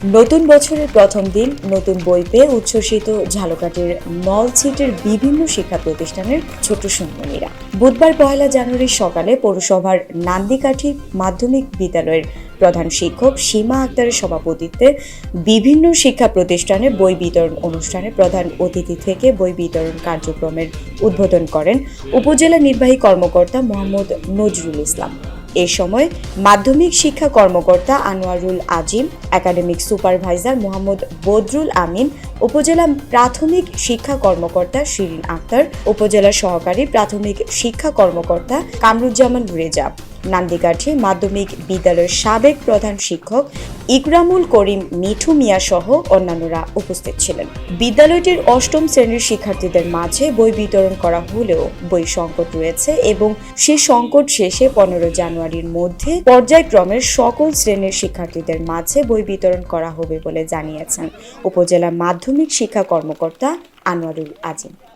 নতুন বছরের প্রথম দিন নতুন বই পেয়ে উচ্ছ্বসিত ঝালকাঠির মল সিটির বিভিন্ন শিক্ষা প্রতিষ্ঠানের ছোট সুন্দরীরা বুধবার পয়লা জানুয়ারি সকালে পৌরসভার নান্দিকাঠি মাধ্যমিক বিদ্যালয়ের প্রধান শিক্ষক সীমা আক্তারের সভাপতিত্বে বিভিন্ন শিক্ষা প্রতিষ্ঠানে বই বিতরণ অনুষ্ঠানে প্রধান অতিথি থেকে বই বিতরণ কার্যক্রমের উদ্বোধন করেন উপজেলা নির্বাহী কর্মকর্তা মোহাম্মদ নজরুল ইসলাম। এ সময় মাধ্যমিক শিক্ষা কর্মকর্তা আনোয়ারুল আজিম, একাডেমিক সুপারভাইজার মোহাম্মদ বদরুল আমিন, উপজেলা প্রাথমিক শিক্ষা কর্মকর্তা শিরিন আক্তার, উপজেলা সহকারী প্রাথমিক শিক্ষা কর্মকর্তা কামরুজ্জামান রেজা। নান্দিকাঠি মাধ্যমিক বিদ্যালয়ের সাবেক প্রধান শিক্ষক ইকরামুল করিম মিঠু মিয়া সহ অন্যান্যরা উপস্থিত ছিলেন। বিদ্যালয়টির অষ্টম শ্রেণির শিক্ষার্থীদের মাঝে বই বিতরণ করা হলেও বই সংকট রয়েছে এবং সে সংকট শেষে পনেরো জানুয়ারির মধ্যে পর্যায়ক্রমে সকল শ্রেণির শিক্ষার্থীদের মাঝে বই বিতরণ করা হবে বলে জানিয়েছেন। উপজেলা মাধ্যমিক শিক্ষা কর্মকর্তা আনোয়ারুল আজিম।